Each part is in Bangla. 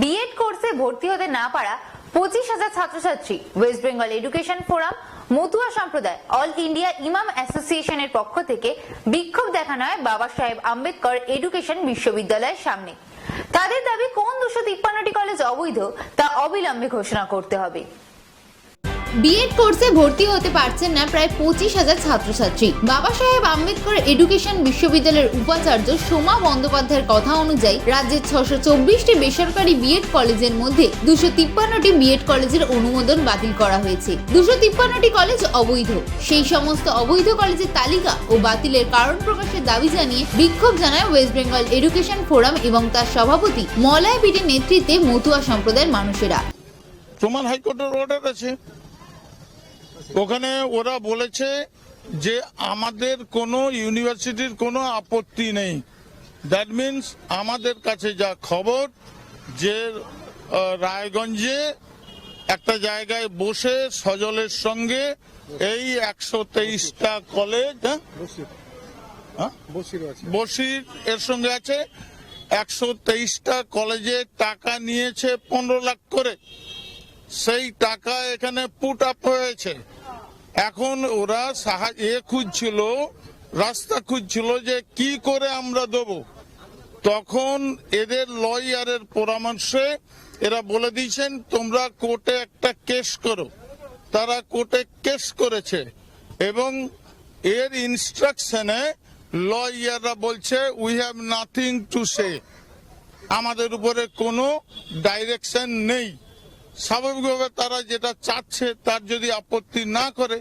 বিএড কোর্সে ভর্তি হতে না পারা পঁচিশ হাজার ছাত্রছাত্রী। ওয়েস্ট বেঙ্গল এডুকেশন ফোরাম মতুয়া সম্প্রদায় অল ইন্ডিয়া ইমাম অ্যাসোসিয়েশনের পক্ষ থেকে বিক্ষোভ দেখানো হয় বাবা সাহেব আম্বেদকর এডুকেশন বিশ্ববিদ্যালয়ের সামনে। তাদের দাবি, কোন দুশো তিপ্পান্নটি কলেজ অবৈধ তা অবিলম্বে ঘোষণা করতে হবে। বিএড কোর্সে ভর্তি হতে পারছেন না প্রায় পঁচিশ হাজার ছাত্রছাত্রী। বাবা সাহেব আম্বেদকর এডুকেশন বিশ্ববিদ্যালয়ের উপাচার্য সোমা বন্দ্যোপাধ্যায়ের কথা অনুযায়ী রাজ্যের ছশো চব্বিশটি বেসরকারি বিএড কলেজের মধ্যে দুশো তিপ্পান্নটি বিএড কলেজের অনুমোদন বাতিল করা হয়েছে। দুশো তিপ্পান্নটি কলেজ অবৈধ। সেই সমস্ত অবৈধ কলেজের তালিকা ও বাতিলের কারণ প্রকাশের দাবি জানিয়ে বিক্ষোভ জানায় ওয়েস্ট বেঙ্গল এডুকেশন ফোরাম এবং তার সভাপতি মলয় বিটির নেতৃত্বে মতুয়া সম্প্রদায়ের মানুষেরা। প্রমাণ হাইকোর্টের অর্ডার আছে। ওখানে ওরা বলেছে যে আমাদের কোনো ইউনিভার্সিটির কোনো আপত্তি নেই। দ্যাট মিন্স আমাদের কাছে যা খবর যে রায়গঞ্জে একটা জায়গায় বসে সজলের সঙ্গে এই একশো তেইশটা কলেজ হ্যাঁ? হ্যাঁ? বসির এর সঙ্গে আছে। একশো তেইশটা কলেজে টাকা নিয়েছে পনেরো লাখ করে। সেই টাকা এখানে পুট আপ হয়েছে। এখন ওরা এ খুঁজছিল, রাস্তা খুঁজছিল যে কি করে আমরা দেব। তখন এদের লয়ারের পরামর্শে এরা বলে দিয়েছেন, তোমরা কোর্টে একটা কেস করো। তারা কোর্টে কেস করেছে এবং এর ইনস্ট্রাকশনে লয়াররা বলছে we have nothing to say আমাদের উপরে কোনো ডাইরেকশন নেই। স্বাভাবিকভাবে তারা যেটা চাচ্ছে তার যদি আপত্তি না করে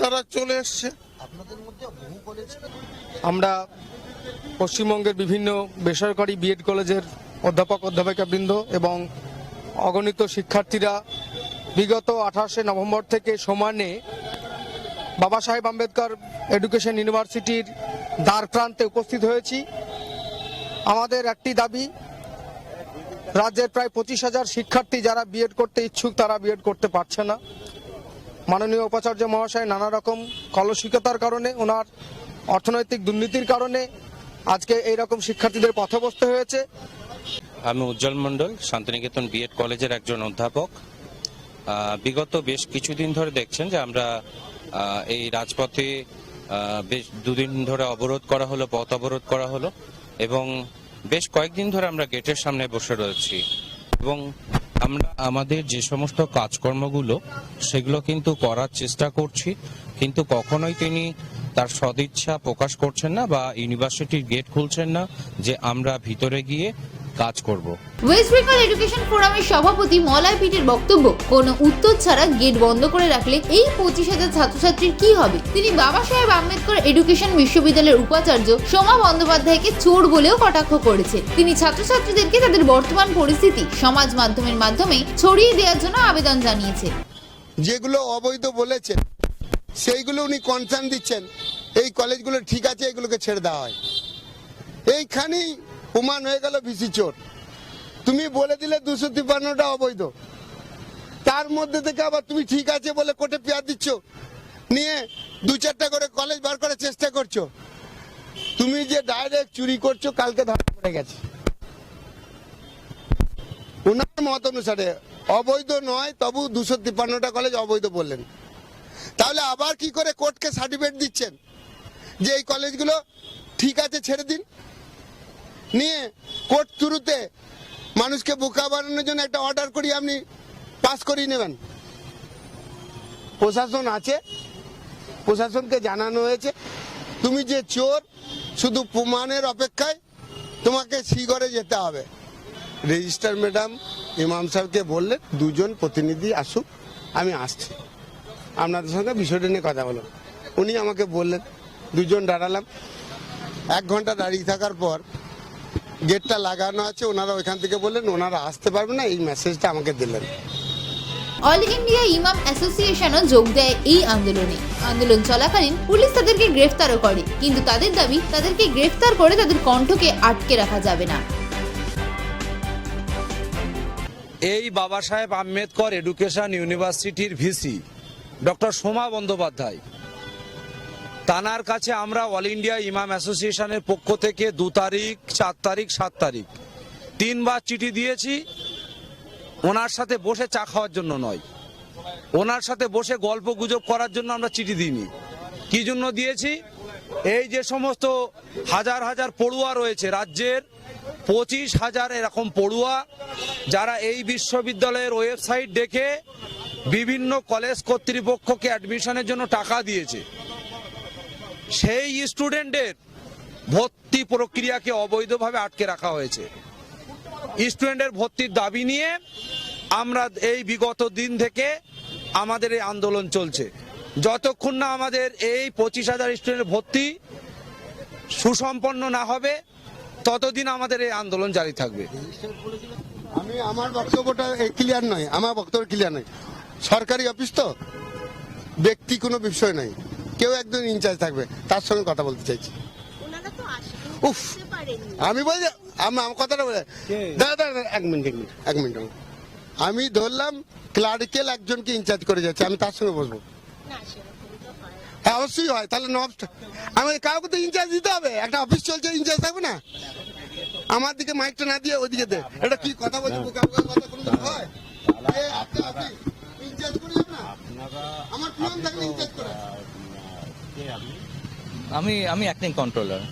তারা চলে এসছে। আমরা পশ্চিমবঙ্গের বিভিন্ন বেসরকারি বিএড কলেজের অধ্যাপক অধ্যাপিকাবৃন্দ এবং অগণিত শিক্ষার্থীরা বিগত আঠাশে নভেম্বর থেকে সমানে বাবা সাহেব আম্বেদকর এডুকেশন ইউনিভার্সিটির দ্বার প্রান্তে উপস্থিত হয়েছি। আমাদের একটি দাবি রাজ্যের প্রায় পঁচিশ হাজার শিক্ষার্থী যারা বিএড করতে ইচ্ছুক, তারা বিএড করতে পারছে না। মাননীয় উপাচার্য মহাশয় নানা রকম কলসিকতার কারণে, ওনার অর্থনৈতিক দুর্নীতির কারণে আজকে এই রকম শিক্ষার্থীদের পথে বসতে হয়েছে। আমি উজ্জ্বল মণ্ডল, শান্তিনিকেতন বিএড কলেজের একজন অধ্যাপক। বিগত বেশ কিছুদিন ধরে দেখছেন যে আমরা এই রাজপথে বেশ দুদিন ধরে অবরোধ করা হলো, পথ অবরোধ করা হলো এবং বেশ কয়েকদিন ধরে আমরা গেটের সামনে বসে রয়েছি এবং আমরা আমাদের যে সমস্ত কাজকর্মগুলো, সেগুলো কিন্তু করার চেষ্টা করছি, কিন্তু কখনোই তিনি তার সদিচ্ছা প্রকাশ করছেন না বা ইউনিভার্সিটির গেট খুলছেন না যে আমরা ভিতরে গিয়ে কাজ করব। ওয়েস্ট বেঙ্গল এডুকেশন ফোরামের সভাপতি মলয় পিটের বক্তব্য কোনো উত্তর ছাড়া গেট বন্ধ করে রাখলে এই পঁচিশ হাজার ছাত্রছাত্রীর কি হবে? তিনি বাবা সাহেব আম্বেদকর এডুকেশন বিশ্ববিদ্যালয়ের উপাচার্য সোমা বন্দ্যোপাধ্যায়কে চোর বলেও কটাক্ষ করেছে। তিনি ছাত্রছাত্রীদেরকে তাদের বর্তমান পরিস্থিতি সমাজ মাধ্যমের মাধ্যমে ছড়িয়ে দেওয়ার জন্য আবেদন জানিয়েছে যেগুলো অবৈধ বলেছেন সেইগুলো উনি কনসার্ন দিচ্ছেন। এই কলেজগুলো ঠিক আছে এগুলোকে ছেড়ে দেওয়া হয়। এইখানেই প্রমাণ হয়ে গেল ভিসি চোর। তুমি বলে দিলে দুশো তিপ্পান্নটা অবৈধ। তার মধ্যে থেকে আবার তুমি ঠিক আছে বলে কোর্টে পেয়ার দিচ্ছ? নিয়ে দু চারটা করে কলেজ বার করার চেষ্টা করছ। তুমি যে ডাইরেক্ট চুরি করছ, কালকে ধরা পড়ে গেছে। ওনার মত অনুসারে, অবৈধ নয়, তবু দুশো তিপ্পান্নটা কলেজ অবৈধ বললেন। তাহলে আবার কি করে কোর্টকে সার্টিফিকেট দিচ্ছেন? যে এই কলেজগুলো ঠিক আছে, ছেড়ে দিন। নিয়ে কোর্ট থ্রুতে মানুষকে বোকা বানানোর জন্য একটা অর্ডার করি, আপনি পাস করিয়ে নেবেন। প্রশাসন আছে, প্রশাসনকে জানানো হয়েছে। তুমি যে চোর, শুধু প্রমাণের অপেক্ষায় তোমাকে শ্রীগড়ে যেতে হবে। রেজিস্টার ম্যাডাম ইমাম সাহেবকে বললেন, দুজন প্রতিনিধি আসুক, আমি আসছি। আপনাদের সঙ্গে বিষয়টা নিয়ে কথা বলো উনি আমাকে বললেন, দুজন দাঁড়ালাম। এক ঘণ্টা দাঁড়িয়ে থাকার পর গেটটা লাগানো আছে ওনারা ওইখান থেকে বললেন ওনারা আসতে পারবে না এই মেসেজটা আমাকে দিলেন। অল ইন্ডিয়া ইমাম অ্যাসোসিয়েশনও যোগ দেয় এই আন্দোলনে। আন্দোলন চলাকালীন পুলিশ তাদেরকে গ্রেফতারও করে কিন্তু তাদের দাবি তাদেরকে গ্রেফতার করে তাদের কণ্ঠকে আটকে রাখা যাবে না। এই বাবা সাহেব আম্বেদকর এডুকেশন ইউনিভার্সিটির ভিসি ডক্টর সোমা বন্দ্যোপাধ্যায়। তানার কাছে আমরা অল ইন্ডিয়া ইমাম অ্যাসোসিয়েশনের পক্ষ থেকে দু তারিখ, চার তারিখ, সাত তারিখ। তিনবার চিঠি দিয়েছি। ওনার সাথে বসে চা খাওয়ার জন্য নয়। ওনার সাথে বসে গল্প গুজব করার জন্য আমরা চিঠি দিইনি। কি জন্য দিয়েছি? এই যে সমস্ত হাজার হাজার পড়ুয়া রয়েছে রাজ্যের, পঁচিশ হাজার এরকম পড়ুয়া যারা এই বিশ্ববিদ্যালয়ের ওয়েবসাইট দেখে বিভিন্ন কলেজ কর্তৃপক্ষকে অ্যাডমিশনের জন্য টাকা দিয়েছে। সেই স্টুডেন্টের ভর্তি প্রক্রিয়াকে অবৈধভাবে আটকে রাখা হয়েছে। স্টুডেন্টের ভর্তির দাবি নিয়ে আমরা এই বিগত দিন থেকে আমাদের এই আন্দোলন চলছে। যতক্ষণ না আমাদের এই পঁচিশ হাজার স্টুডেন্টের ভর্তি সুসম্পন্ন না হবে, ততদিন আমাদের এই আন্দোলন জারি থাকবে। আমি, আমার বক্তব্যটা ক্লিয়ার নয়, আমার বক্তব্য ক্লিয়ার নয়। সরকারি অফিস তো, ব্যক্তি কোনো বিষয় নয় কেউ একজন ইনচার্জ থাকবে তার সঙ্গে কথা বলতে চাইছি। উফ! আমি বলছি আমি আমার কথাটা বলে। দাদা দাদা এক মিনিট এক মিনিট এক মিনিট আমি ধরলাম ক্লারিক্যাল একজনকে ইনচার্জ করে যাচ্ছে আমি তার সঙ্গে বসবো। হয় অবশ্যই হয় তাহলে নব আমি কাউকে তো ইনচার্জ দিতে হবে একটা অফিস চলছে ইনচার্জ থাকবে না? আমার দিকে মাইকটা না দিয়ে ওদিকে দে। এটা কি কথা বলছি বোকা বোকা কথা কোনোদিন হয়? করে যাবে না? আমার থাকলে ইনচার্জ করে। আমি আমি অ্যাক্টিং কন্ট্রোলার